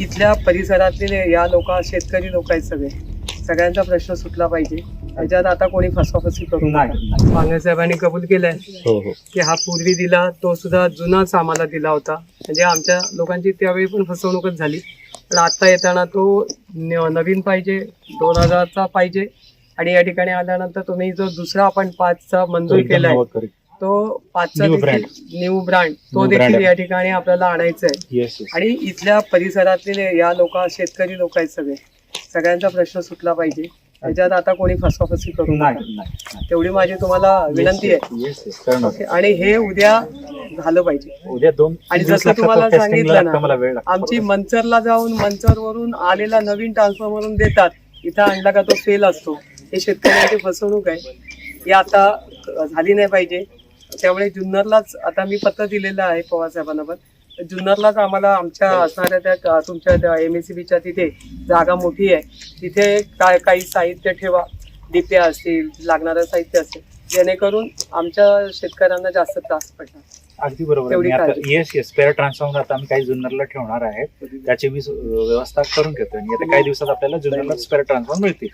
इथल्या परिसरातले या लोक शेतकरी लोक आहेत सगळे. सगळ्यांचा प्रश्न सुटला पाहिजे. त्याच्यात आता कोणी फसवाफसवी करू नका. पांगे साहेबांनी कबूल केलंय हो हो. की हा पूर्वी दिला तो सुद्धा जुनाच आम्हाला दिला होता. म्हणजे आमच्या लोकांची त्यावेळी पण फसवणूकच झाली. पण आता येताना तो नवीन पाहिजे दोन हजारचा पाहिजे. आणि या ठिकाणी आल्यानंतर तुम्ही जो दुसरा आपण पाचचा मंजूर केलाय तो पाचचा New देखील न्यू ब्रँड तो New देखील. या ठिकाणी आपल्याला आणायचा आहे येस आणि इथल्या परिसरातले या लोक शेतकरी लोक आहेत सगळे. सगळ्यांचा प्रश्न सुटला पाहिजे. त्याच्यात आता कोणी फसवाफसवी करू नका. तेवढी माझी तुम्हाला विनंती आहे. येस येस कळणार ओके आणि हे उद्या झालं पाहिजे. उद्या दोन आणि दिवस जसं लागतात, तुम्हाला testing ला सांगितलं मला वेळ ना लागतो. आमची मंचरला जाऊन मंचरवरून आलेला नवीन ट्रान्सफॉर्मरून देतात. इथं आणला का तो फेल असतो. हे शेतकऱ्यांची फसवणूक आहे. ही आता झाली नाही पाहिजे. त्यामुळे जुन्नरलाच आता मी पत्र दिलेलं आहे पवार साहेबांना पण जुन्नरलाच आम्हाला आमच्या असणाऱ्या त्या तुमच्या एम एस सी बीच्या तिथे जागा मोठी आहे. तिथे काय काही साहित्य ठेवा. डिप्या असतील लागणारं साहित्य असेल जेणेकरून आमच्या शेतकऱ्यांना जास्त त्रास पडणार. अगदी बरोबर. Yes yes. स्पेअर ट्रान्सफॉर्मर आता आम्ही काही जुन्नरला ठेवणार आहे. त्याची मी व्यवस्था करून घेतो आणि आता काही दिवसात आपल्याला जुन्नरला स्पेअर ट्रान्सफॉर्मर मिळतील.